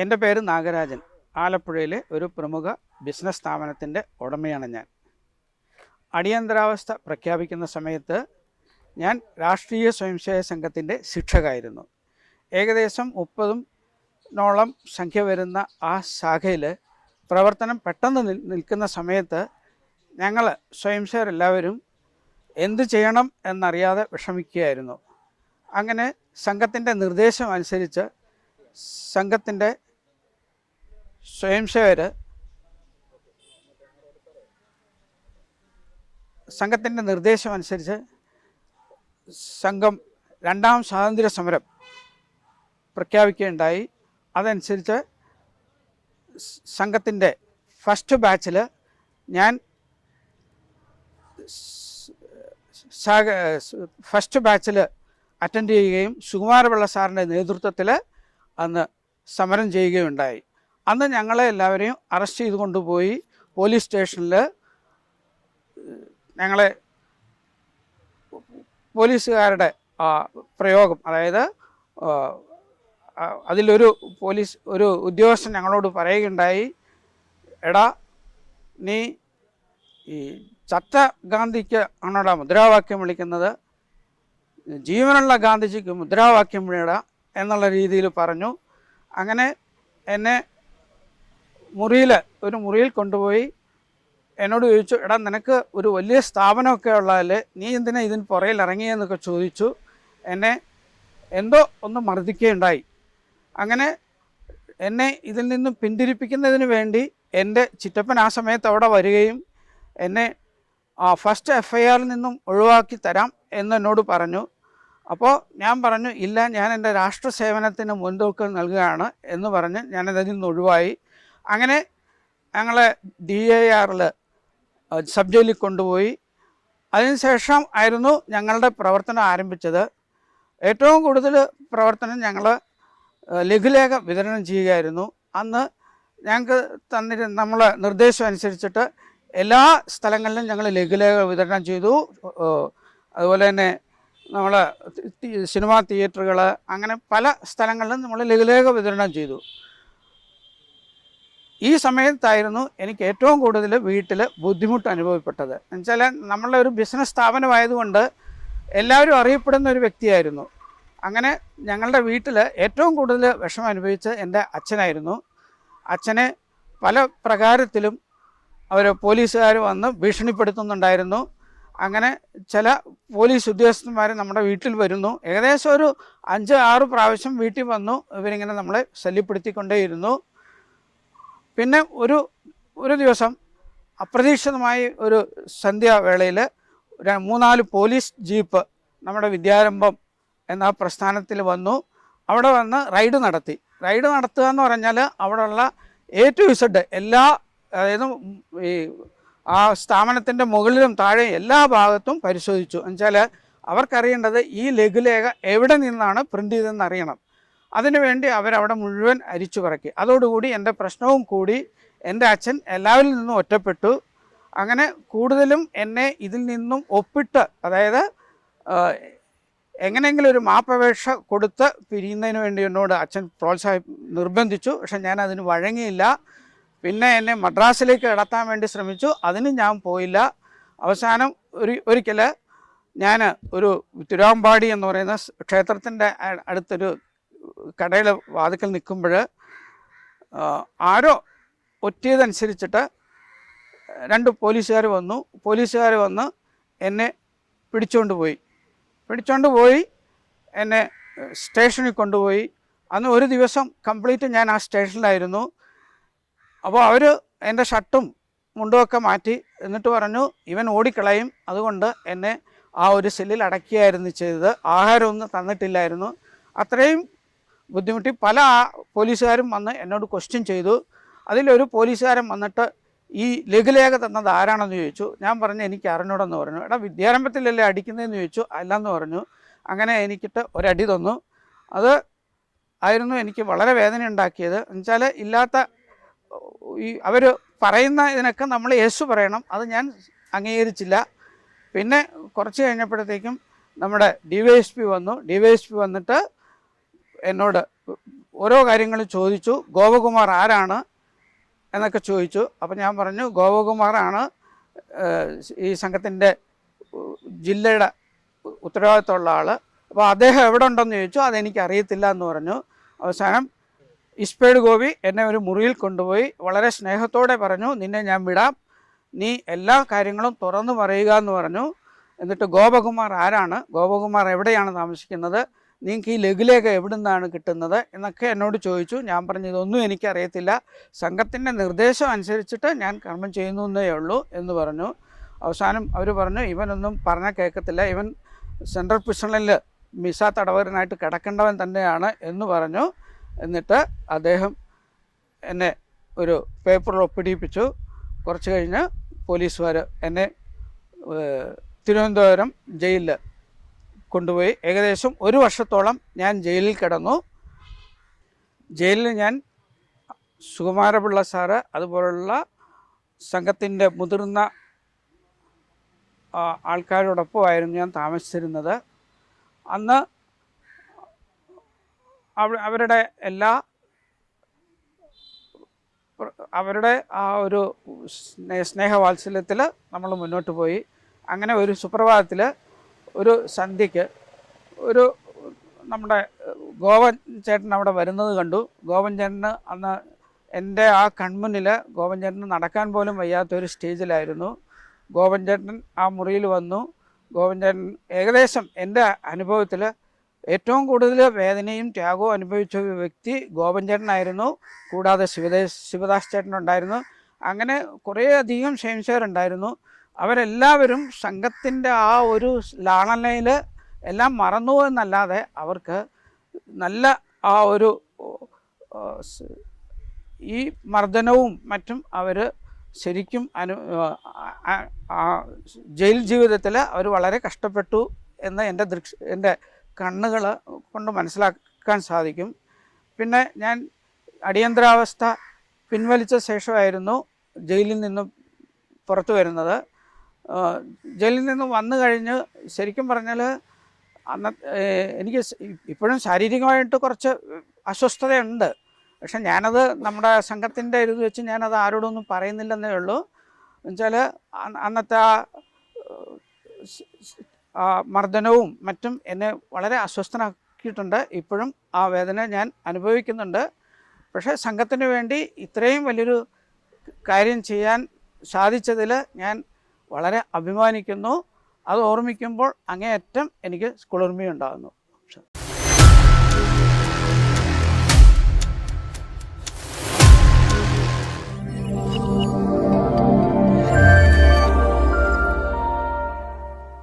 എന്റെ പേര് നാഗരാജൻ. ആലപ്പുഴയിലെ ഒരു പ്രമുഖ ബിസിനസ് സ്ഥാപനത്തിന്റെ ഉടമയാണ് ഞാൻ. അടിയന്തരാവസ്ഥ പ്രഖ്യാപിക്കുന്ന സമയത്ത് ഞാൻ രാഷ്ട്രീയ സ്വയംസേവ സംഘത്തിന്റെ ശിക്ഷകായിരുന്നു. ഏകദേശം മുപ്പതും നോളം സംഖ്യ വരുന്ന ആ ശാഖയിൽ പ്രവർത്തനം പെട്ടെന്ന് നിൽക്കുന്ന സമയത്ത് ഞങ്ങൾ സ്വയംസേവരെല്ലാവരും എന്ത് ചെയ്യണം എന്നറിയാതെ വിഷമിക്കുകയായിരുന്നു. അങ്ങനെ സംഘത്തിന്റെ നിർദ്ദേശം അനുസരിച്ച് സംഘത്തിന്റെ സ്വയംസേവർ സംഘത്തിന്റെ നിർദ്ദേശം അനുസരിച്ച് സംഘം രണ്ടാം സ്വാതന്ത്ര്യ സമരം പ്രഖ്യാപിക്കുകയുണ്ടായി. അതനുസരിച്ച് സംഘത്തിന്റെ ഫസ്റ്റ് ബാച്ചിൽ ഞാൻ ഫസ്റ്റ് ബാച്ചിൽ അറ്റൻഡ് ചെയ്യുകയും സുകുമാരപിള്ള സാറിന്റെ നേതൃത്വത്തിൽ അന്ന് സമരം ചെയ്യുകയുണ്ടായി. അന്ന് ഞങ്ങളെ എല്ലാവരെയും അറസ്റ്റ് ചെയ്ത് കൊണ്ടുപോയി പോലീസ് സ്റ്റേഷനിൽ ഞങ്ങളെ പോലീസുകാരുടെ പ്രയോഗം അതായത് അതിലൊരു പോലീസ് ഒരു ഉദ്യോഗസ്ഥൻ ഞങ്ങളോട് പറയുകയുണ്ടായി എടാ നീ ഈ ചത്ത ഗാന്ധിക്ക് ആണോടാ മുദ്രാവാക്യം വിളിക്കുന്നത്? ജീവനുള്ള ഗാന്ധിജിക്ക് മുദ്രാവാക്യം വിളിയട എന്നുള്ള രീതിയിൽ പറഞ്ഞു. അങ്ങനെ എന്നെ മുറിയിൽ ഒരു മുറിയിൽ കൊണ്ടുപോയി എന്നോട് ചോദിച്ചു എടാ നിനക്ക് ഒരു വലിയ സ്ഥാപനമൊക്കെ ഉള്ളതല്ലേ? നീ എന്തിനാ ഇതിന് പുറയിൽ ഇറങ്ങിയെന്നൊക്കെ ചോദിച്ചു. എന്നെ എന്തോ ഒന്ന് മർദ്ദിക്കുകയുണ്ടായി. അങ്ങനെ എന്നെ ഇതിൽ നിന്നും പിന്തിരിപ്പിക്കുന്നതിന് വേണ്ടി എന്റെ ചിറ്റപ്പൻ ആ സമയത്ത് അവിടെ വരികയും എന്നെ ആ ഫസ്റ്റ് എഫ് ഐ ആറിൽ നിന്നും ഒഴിവാക്കി തരാം എന്ന് എന്നോട് പറഞ്ഞു. അപ്പോൾ ഞാൻ പറഞ്ഞു ഇല്ല ഞാൻ എന്റെ രാഷ്ട്ര സേവനത്തിന് മുൻതൂക്കം നൽകുകയാണ് എന്ന് പറഞ്ഞ് ഞാനതിൽ നിന്ന് ഒഴിവായി. അങ്ങനെ ഞങ്ങളെ ഡി എ ആറിൽ സബ് ജയിലിൽ കൊണ്ടുപോയി. അതിനുശേഷം ആയിരുന്നു ഞങ്ങളുടെ പ്രവർത്തനം ആരംഭിച്ചത്. ഏറ്റവും കൂടുതൽ പ്രവർത്തനം ഞങ്ങൾ ലഘുലേഖ വിതരണം ചെയ്യുകയായിരുന്നു. അന്ന് ഞങ്ങൾക്ക് തന്നിരുന്ന നമ്മളെ നിർദ്ദേശം അനുസരിച്ചിട്ട് എല്ലാ സ്ഥലങ്ങളിലും ഞങ്ങൾ ലഘുലേഖ വിതരണം ചെയ്തു. അതുപോലെ തന്നെ നമ്മൾ സിനിമാ തിയേറ്ററുകൾ അങ്ങനെ പല സ്ഥലങ്ങളിലും നമ്മൾ ലഘുലേഖ വിതരണം ചെയ്തു. ഈ സമയത്തായിരുന്നു എനിക്ക് ഏറ്റവും കൂടുതൽ വീട്ടിൽ ബുദ്ധിമുട്ട് അനുഭവപ്പെട്ടത്. എന്നുവെച്ചാൽ നമ്മളുടെ ഒരു ബിസിനസ് സ്ഥാപനമായതുകൊണ്ട് എല്ലാവരും അറിയപ്പെടുന്ന ഒരു വ്യക്തിയായിരുന്നു. അങ്ങനെ ഞങ്ങളുടെ വീട്ടിൽ ഏറ്റവും കൂടുതൽ വിഷമം അനുഭവിച്ച എന്റെ അച്ഛനായിരുന്നു. അച്ഛനെ പല പ്രകാരത്തിലും അവർ പോലീസുകാർ വന്ന് ഭീഷണിപ്പെടുത്തുന്നുണ്ടായിരുന്നു. അങ്ങനെ ചില പോലീസ് ഉദ്യോഗസ്ഥന്മാർ നമ്മുടെ വീട്ടിൽ വരുന്നു. ഏകദേശം ഒരു അഞ്ച് ആറ് പ്രാവശ്യം വീട്ടിൽ വന്നു. ഇവരിങ്ങനെ നമ്മളെ ശല്യപ്പെടുത്തിക്കൊണ്ടേയിരുന്നു. പിന്നെ ഒരു ഒരു ദിവസം അപ്രതീക്ഷിതമായി ഒരു സന്ധ്യാവേളയിൽ മൂന്നാൽ പോലീസ് ജീപ്പ് നമ്മുടെ വിദ്യാരംഭം എന്ന പ്രസ്ഥാനത്തിൽ വന്നു. അവിടെ വന്ന് റൈഡ് നടത്തി. റൈഡ് നടത്തുക എന്ന് പറഞ്ഞാൽ അവിടെയുള്ള എ ടു ഇസഡ് എല്ലാ അതായത് ഈ ആ സ്ഥാപനത്തിന്റെ മുകളിലും താഴെ എല്ലാ ഭാഗത്തും പരിശോധിച്ചു. എന്നുവെച്ചാൽ അവർക്കറിയേണ്ടത് ഈ ലഘുലേഖ എവിടെ നിന്നാണ് പ്രിന്റ് ചെയ്തതെന്ന് അറിയണം. അതിനുവേണ്ടി അവരവിടെ മുഴുവൻ അരിച്ചു പറക്കി. അതോടുകൂടി എന്റെ പ്രശ്നവും കൂടി എന്റെ അച്ഛൻ എല്ലാവരിൽ നിന്നും ഒറ്റപ്പെട്ടു. അങ്ങനെ കൂടുതലും എന്നെ ഇതിൽ നിന്നും ഒപ്പിട്ട് അതായത് എങ്ങനെയെങ്കിലും ഒരു മാപ്പപേക്ഷ കൊടുത്ത് പിരിയുന്നതിന് വേണ്ടി എന്നോട് അച്ഛൻ പ്രോത്സാഹി നിർബന്ധിച്ചു. പക്ഷെ ഞാൻ അതിന് വഴങ്ങിയില്ല. പിന്നെ എന്നെ മദ്രാസിലേക്ക് കടത്താൻ വേണ്ടി ശ്രമിച്ചു. അതിന് ഞാൻ പോയില്ല. അവസാനം ഒരു ഒരിക്കൽ ഞാൻ ഒരു തിരുവാമ്പാടി എന്ന് പറയുന്ന ക്ഷേത്രത്തിന്റെ അടുത്തൊരു കടയിൽ വാതിക്കൽ നിൽക്കുമ്പോൾ ആരോ ഒറ്റിയതനുസരിച്ചിട്ട് രണ്ട് പോലീസുകാർ വന്നു. പോലീസുകാർ വന്ന് എന്നെ പിടിച്ചുകൊണ്ട് പോയി. പിടിച്ചുകൊണ്ട് പോയി എന്നെ സ്റ്റേഷനിൽ കൊണ്ടുപോയി. അന്ന് ഒരു ദിവസം കംപ്ലീറ്റ് ഞാൻ ആ സ്റ്റേഷനിലായിരുന്നു. അപ്പോൾ അവർ എന്റെ ഷർട്ടും മുണ്ടുമൊക്കെ മാറ്റി എന്നിട്ട് പറഞ്ഞു ഇവൻ ഓടിക്കളയും. അതുകൊണ്ട് എന്നെ ആ ഒരു സെല്ലിൽ അടക്കിയായിരുന്നു ചെയ്തത്. ആഹാരമൊന്നും തന്നിട്ടില്ലായിരുന്നു. അത്രയും ബുദ്ധിമുട്ടി പല പോലീസുകാരും വന്ന് എന്നോട് ക്വസ്റ്റ്യൻ ചെയ്തു. അതിലൊരു പോലീസുകാരൻ വന്നിട്ട് ഈ ലഘുലേഖ തന്നത് ആരാണെന്ന് ചോദിച്ചു. ഞാൻ പറഞ്ഞു എനിക്ക് അറിഞ്ഞൂടെന്ന് പറഞ്ഞു. എടാ വിദ്യാരംഭത്തിലല്ലേ അടിക്കുന്നതെന്ന് ചോദിച്ചു. അല്ലെന്ന് പറഞ്ഞു. അങ്ങനെ എനിക്കിട്ട് ഒരടി തന്നു. അത് ആയിരുന്നു എനിക്ക് വളരെ വേദന ഉണ്ടാക്കിയത്. എന്നുവെച്ചാൽ ഇല്ലാത്ത ഈ അവർ പറയുന്ന ഇതിനൊക്കെ നമ്മൾ യേശു പറയണം. അത് ഞാൻ അംഗീകരിച്ചില്ല. പിന്നെ കുറച്ച് കഴിഞ്ഞപ്പോഴത്തേക്കും നമ്മുടെ ഡി വൈ എസ് പി വന്നു. ഡി വൈ എസ് പി വന്നിട്ട് എന്നോട് ഓരോ കാര്യങ്ങളും ചോദിച്ചു ഗോപകുമാർ ആരാണ്? എന്നൊക്കെ ചോദിച്ചു. അപ്പം ഞാൻ പറഞ്ഞു ഗോപകുമാറാണ് ഈ സംഘത്തിന്റെ ജില്ലയുടെ ഉത്തരവാദിത്തമുള്ള ആൾ അപ്പോൾ അദ്ദേഹം എവിടെ ഉണ്ടെന്ന് ചോദിച്ചു അതെനിക്ക് അറിയത്തില്ല എന്ന് പറഞ്ഞു. അവസാനം ഇസ്പേഡ് ഗോപി എന്നെ ഒരു മുറിയിൽ കൊണ്ടുപോയി വളരെ സ്നേഹത്തോടെ പറഞ്ഞു നിന്നെ ഞാൻ വിടാം നീ എല്ലാ കാര്യങ്ങളും തുറന്നു പറയുക എന്ന് പറഞ്ഞു. എന്നിട്ട് ഗോപകുമാർ ആരാണ്? ഗോപകുമാർ എവിടെയാണ് താമസിക്കുന്നത്? നിങ്ങൾക്ക് ഈ ലഘുലേഖ എവിടെ നിന്നാണ് കിട്ടുന്നത് എന്നൊക്കെ എന്നോട് ചോദിച്ചു. ഞാൻ പറഞ്ഞു ഇതൊന്നും എനിക്കറിയത്തില്ല. സംഘത്തിന്റെ നിർദ്ദേശം അനുസരിച്ചിട്ട് ഞാൻ കർമ്മം ചെയ്യുന്നു എന്നേ ഉള്ളൂ എന്ന് പറഞ്ഞു. അവസാനം അവർ പറഞ്ഞു ഇവനൊന്നും പറഞ്ഞാൽ കേൾക്കത്തില്ല ഇവൻ സെൻട്രൽ പ്രിസണിൽ മിസ തടവരനായിട്ട് കിടക്കേണ്ടവൻ തന്നെയാണ് എന്ന് പറഞ്ഞു. എന്നിട്ട് അദ്ദേഹം എന്നെ ഒരു പേപ്പറിൽ ഒപ്പിടിപ്പിച്ചു. കുറച്ച് കഴിഞ്ഞ് പോലീസുകാർ എന്നെ തിരുവനന്തപുരം ജയിലിൽ കൊണ്ടുപോയി. ഏകദേശം ഒരു വർഷത്തോളം ഞാൻ ജയിലിൽ കിടന്നു. ജയിലിൽ ഞാൻ സുകുമാരപിള്ള സാറ് അതുപോലുള്ള സംഘത്തിന്റെ മുതിർന്ന ആൾക്കാരോടൊപ്പമായിരുന്നു ഞാൻ താമസിച്ചിരുന്നത്. അന്ന് അവരുടെ എല്ലാ അവരുടെ ആ ഒരു സ്നേ- സ്നേഹവാത്സല്യത്തിൽ നമ്മൾ മുന്നോട്ട് പോയി. അങ്ങനെ ഒരു സുപ്രഭാതത്തിൽ ഒരു സന്ധ്യക്ക് ഒരു നമ്മുടെ ഗോവൻ ചേട്ടൻ അവിടെ വരുന്നത് കണ്ടു. ഗോവൻ ചേട്ടന് അന്ന് എന്റെ ആ കൺമുന്നിൽ ഗോവൻ ചേട്ടന് നടക്കാൻ പോലും വയ്യാത്തൊരു സ്റ്റേജിലായിരുന്നു. ഗോവൻ ചേട്ടൻ ആ മുറിയിൽ വന്നു. ഗോവൻ ചേട്ടൻ ഏകദേശം എന്റെ അനുഭവത്തിൽ ഏറ്റവും കൂടുതൽ വേദനയും ത്യാഗവും അനുഭവിച്ച ഒരു വ്യക്തി ഗോപൻ ചേട്ടനായിരുന്നു. കൂടാതെ ശിവദേ ശിവദാസ് ചേട്ടനുണ്ടായിരുന്നു. അങ്ങനെ കുറേയധികം ക്ഷേമിച്ചവരുണ്ടായിരുന്നു അവരെല്ലാവരും സംഘത്തിന്റെ ആ ഒരു ലാളനയിൽ എല്ലാം മറന്നു എന്നല്ലാതെ അവർക്ക് നല്ല ആ ഒരു ഈ മർദ്ദനവും മറ്റും അവർ ശരിക്കും അനു ജയിൽ ജീവിതത്തിൽ അവർ വളരെ കഷ്ടപ്പെട്ടു എന്ന് എന്റെ ദൃക്ഷ എന്റെ കണ്ണുകൾ കൊണ്ട് മനസ്സിലാക്കാൻ സാധിക്കും. പിന്നെ ഞാൻ അടിയന്തരാവസ്ഥ പിൻവലിച്ച ശേഷമായിരുന്നു ജയിലിൽ നിന്നും പുറത്തു വരുന്നത്. ജയിലിൽ നിന്ന് വന്നു കഴിഞ്ഞ് ശരിക്കും പറഞ്ഞാൽ അന്ന എനിക്ക് ഇപ്പോഴും ശാരീരികമായിട്ട് കുറച്ച് അസ്വസ്ഥതയുണ്ട്. പക്ഷെ ഞാനത് നമ്മുടെ സംഘത്തിന്റെ ഇത് വെച്ച് ഞാനത് ആരോടൊന്നും പറയുന്നില്ലെന്നേ ഉള്ളൂ. എന്നുവെച്ചാൽ അന്നത്തെ ആ മർദ്ദനവും മറ്റും എന്നെ വളരെ അസ്വസ്ഥനാക്കിയിട്ടുണ്ട്. ഇപ്പോഴും ആ വേദന ഞാൻ അനുഭവിക്കുന്നുണ്ട്. പക്ഷേ സംഘത്തിന് വേണ്ടി ഇത്രയും വലിയൊരു കാര്യം ചെയ്യാൻ സാധിച്ചതിൽ ഞാൻ വളരെ അഭിമാനിക്കുന്നു. അത് ഓർമ്മിക്കുമ്പോൾ അങ്ങേയറ്റം എനിക്ക് കുളിർമയുണ്ടാകുന്നു